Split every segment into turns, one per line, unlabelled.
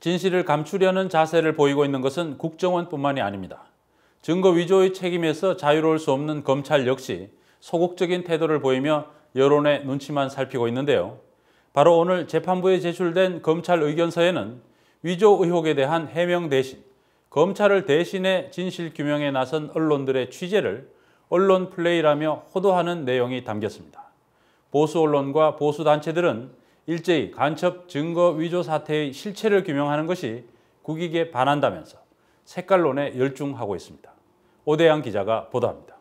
진실을 감추려는 자세를 보이고 있는 것은 국정원뿐만이 아닙니다. 증거 위조의 책임에서 자유로울 수 없는 검찰 역시 소극적인 태도를 보이며 여론의 눈치만 살피고 있는데요. 바로 오늘 재판부에 제출된 검찰 의견서에는 위조 의혹에 대한 해명 대신 검찰을 대신해 진실 규명에 나선 언론들의 취재를 언론 플레이라며 호도하는 내용이 담겼습니다. 보수 언론과 보수 단체들은 일제히 간첩 증거 위조 사태의 실체를 규명하는 것이 국익에 반한다면서 색깔론에 열중하고 있습니다. 오대양 기자가 보도합니다.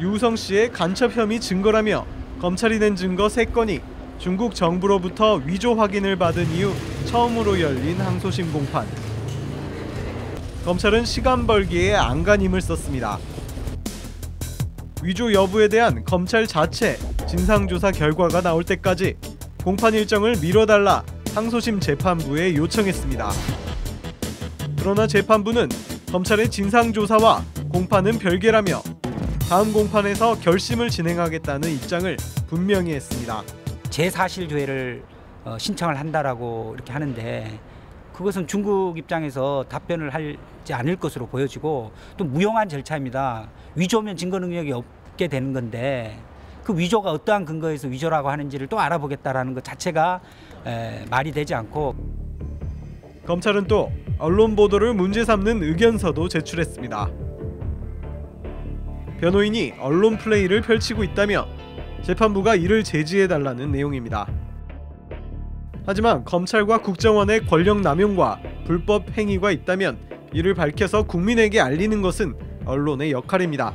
유우성 씨의 간첩 혐의 증거라며 검찰이 낸 증거 3건이 중국 정부로부터 위조 확인을 받은 이후 처음으로 열린 항소심 공판. 검찰은 시간 벌기에 안간힘을 썼습니다. 위조 여부에 대한 검찰 자체 진상조사 결과가 나올 때까지 공판 일정을 미뤄달라 항소심 재판부에 요청했습니다. 그러나 재판부는 검찰의 진상조사와 공판은 별개라며 다음 공판에서 결심을 진행하겠다는 입장을 분명히 했습니다.
재사실 조회를 어, 신청을 한다라고 이렇게 하는데 그것은 중국 입장에서 답변을 하지 않을 것으로 보여지고 또 무용한 절차입니다. 위조면 증거 능력이 없게 되는 건데 그 위조가 어떠한 근거에서 위조라고 하는지를 또 알아보겠다라는 것 자체가 에, 말이 되지 않고
검찰은 또 언론 보도를 문제 삼는 의견서도 제출했습니다. 변호인이 언론 플레이를 펼치고 있다며 재판부가 이를 제지해 달라는 내용입니다. 하지만 검찰과 국정원의 권력 남용과 불법 행위가 있다면 이를 밝혀서 국민에게 알리는 것은 언론의 역할입니다.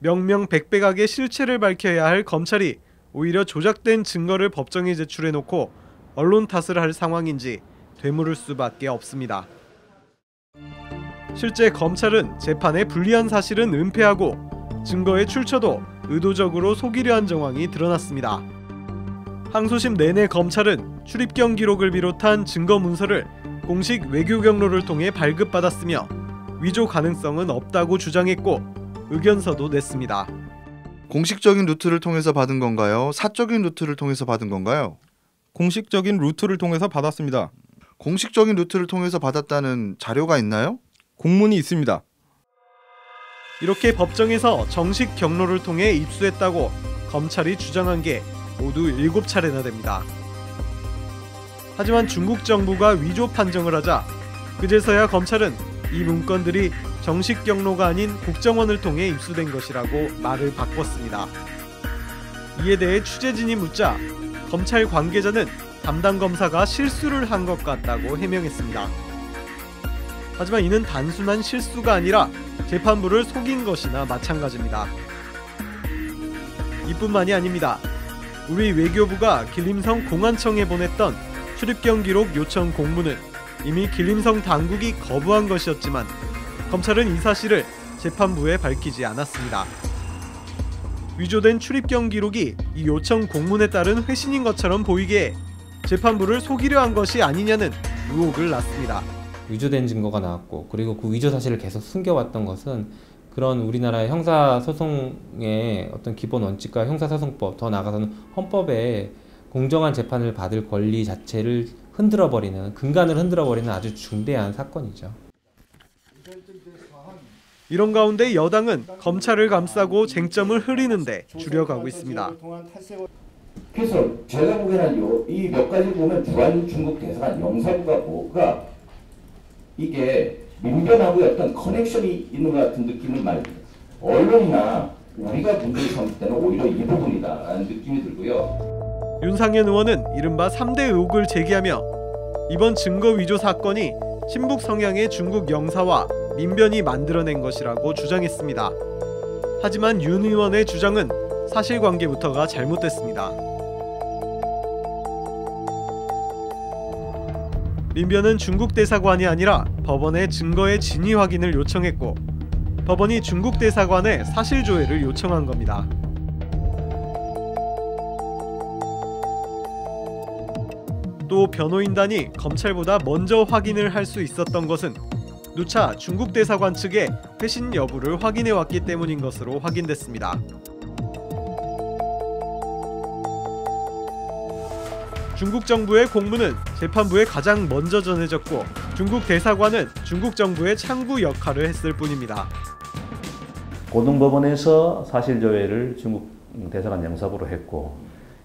명명백백하게 실체를 밝혀야 할 검찰이 오히려 조작된 증거를 법정에 제출해 놓고 언론 탓을 할 상황인지 되물을 수밖에 없습니다. 실제 검찰은 재판에 불리한 사실은 은폐하고 증거의 출처도 의도적으로 속이려 한 정황이 드러났습니다. 항소심 내내 검찰은 출입경 기록을 비롯한 증거 문서를 공식 외교 경로를 통해 발급받았으며 위조 가능성은 없다고 주장했고 의견서도 냈습니다.
공식적인 루트를 통해서 받은 건가요? 사적인 루트를 통해서 받은 건가요?
공식적인 루트를 통해서 받았습니다.
공식적인 루트를 통해서 받았다는 자료가 있나요?
공문이 있습니다.
이렇게 법정에서 정식 경로를 통해 입수했다고 검찰이 주장한 게 모두 7차례나 됩니다. 하지만 중국 정부가 위조 판정을 하자 그제서야 검찰은 이 문건들이 정식 경로가 아닌 국정원을 통해 입수된 것이라고 말을 바꿨습니다. 이에 대해 취재진이 묻자 검찰 관계자는 담당 검사가 실수를 한 것 같다고 해명했습니다. 하지만 이는 단순한 실수가 아니라 재판부를 속인 것이나 마찬가지입니다. 이뿐만이 아닙니다. 우리 외교부가 길림성 공안청에 보냈던 출입경 기록 요청 공문은 이미 길림성 당국이 거부한 것이었지만 검찰은 이 사실을 재판부에 밝히지 않았습니다. 위조된 출입경 기록이 이 요청 공문에 따른 회신인 것처럼 보이게 재판부를 속이려 한 것이 아니냐는 의혹을 낳습니다.
위조된 증거가 나왔고 그리고 그 위조 사실을 계속 숨겨왔던 것은 그런 우리나라의 형사소송의 어떤 기본 원칙과 형사소송법 더 나아가서는 헌법에 공정한 재판을 받을 권리 자체를 흔들어버리는 근간을 흔들어버리는 아주 중대한 사건이죠.
이런 가운데 여당은 검찰을 감싸고 쟁점을 흐리는데 주력하고 있습니다.
그래서 제가 보기에는 이몇 가지 보면 주한 중국 대사관 영사부가 뭐가 이게 민변하고 어떤 커넥션이 있는 것 같은 느낌을 많이 들어요. 언론이나 우리가 문제를 삼을 때는 오히려 이 부분이다라는 느낌이 들고요.
윤상현 의원은 이른바 3대 의혹을 제기하며 이번 증거 위조 사건이 친북 성향의 중국 영사와 민변이 만들어낸 것이라고 주장했습니다. 하지만 윤 의원의 주장은 사실관계부터가 잘못됐습니다. 민변은 중국 대사관이 아니라 법원에 증거의 진위 확인을 요청했고 법원이 중국 대사관에 사실 조회를 요청한 겁니다. 또 변호인단이 검찰보다 먼저 확인을 할 수 있었던 것은 누차 중국 대사관 측의 회신 여부를 확인해 왔기 때문인 것으로 확인됐습니다. 중국 정부의 공문은 재판부에 가장 먼저 전해졌고 중국 대사관은 중국 정부의 창구 역할을 했을 뿐입니다.
고등법원에서 사실조회를 중국 대사관 영사부로 했고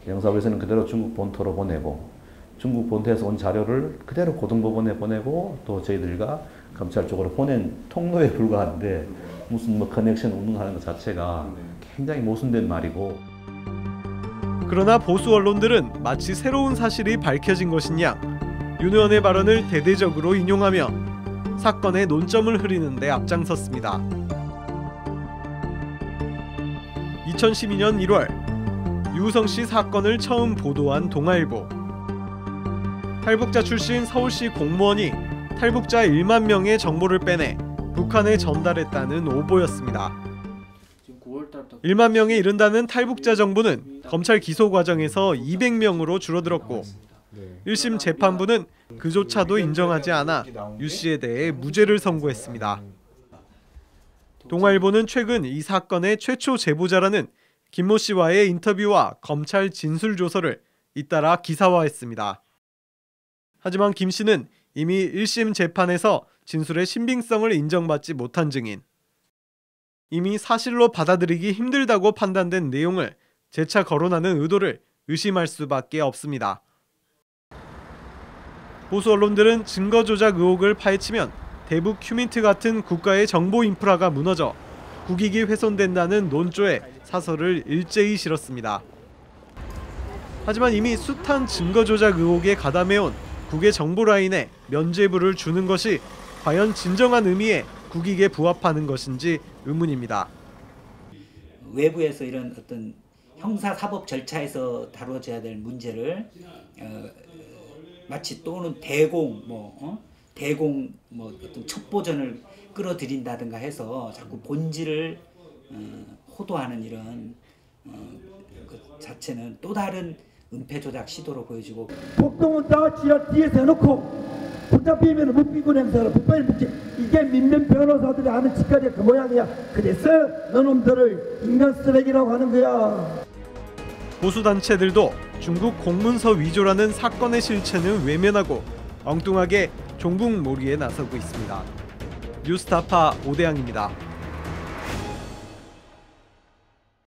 영사부에서는 그대로 중국 본토로 보내고 중국 본토에서 온 자료를 그대로 고등법원에 보내고 또 저희들과 검찰 쪽으로 보낸 통로에 불과한데 무슨 뭐 커넥션 운운하는 것 자체가 굉장히 모순된 말이고.
그러나 보수 언론들은 마치 새로운 사실이 밝혀진 것인 양윤 의원의 발언을 대대적으로 인용하며 사건의 논점을 흐리는 데 앞장섰습니다. 2012년 1월 유우성 씨 사건을 처음 보도한 동아일보. 탈북자 출신 서울시 공무원이 탈북자 1만 명의 정보를 빼내 북한에 전달했다는 오보였습니다. 1만 명에 이른다는 탈북자 정보는 검찰 기소 과정에서 200명으로 줄어들었고 1심 재판부는 그조차도 인정하지 않아 유 씨에 대해 무죄를 선고했습니다. 동아일보는 최근 이 사건의 최초 제보자라는 김모 씨와의 인터뷰와 검찰 진술 조서를 잇따라 기사화했습니다. 하지만 김 씨는 이미 1심 재판에서 진술의 신빙성을 인정받지 못한 증인, 이미 사실로 받아들이기 힘들다고 판단된 내용을 재차 거론하는 의도를 의심할 수밖에 없습니다. 보수 언론들은 증거 조작 의혹을 파헤치면 대북 휴민트 같은 국가의 정보 인프라가 무너져 국익이 훼손된다는 논조에 사설을 일제히 실었습니다. 하지만 이미 숱한 증거 조작 의혹에 가담해온 국의 정보 라인에 면죄부를 주는 것이 과연 진정한 의미의 국익에 부합하는 것인지 의문입니다.
외부에서 이런 어떤 형사 사법 절차에서 다뤄져야 될 문제를 어, 마치 또는 대공 뭐 어? 대공 뭐 어떤 첩보전을 끌어들인다든가 해서 자꾸 본질을 어, 호도하는 이런 어, 그 자체는 또 다른 은폐 조작 시도로 보여지고
폭동은 다 지하 뒤에서 해놓고 붙잡히면 묵비군 행사를 북한이 묵지 이게 민변 변호사들이 하는 짓거리가 그 모양이야 그래서 너놈들을 인간 쓰레기라고 하는 거야
보수 단체들도 중국 공문서 위조라는 사건의 실체는 외면하고 엉뚱하게 종북몰이에 나서고 있습니다. 뉴스타파 오대양입니다.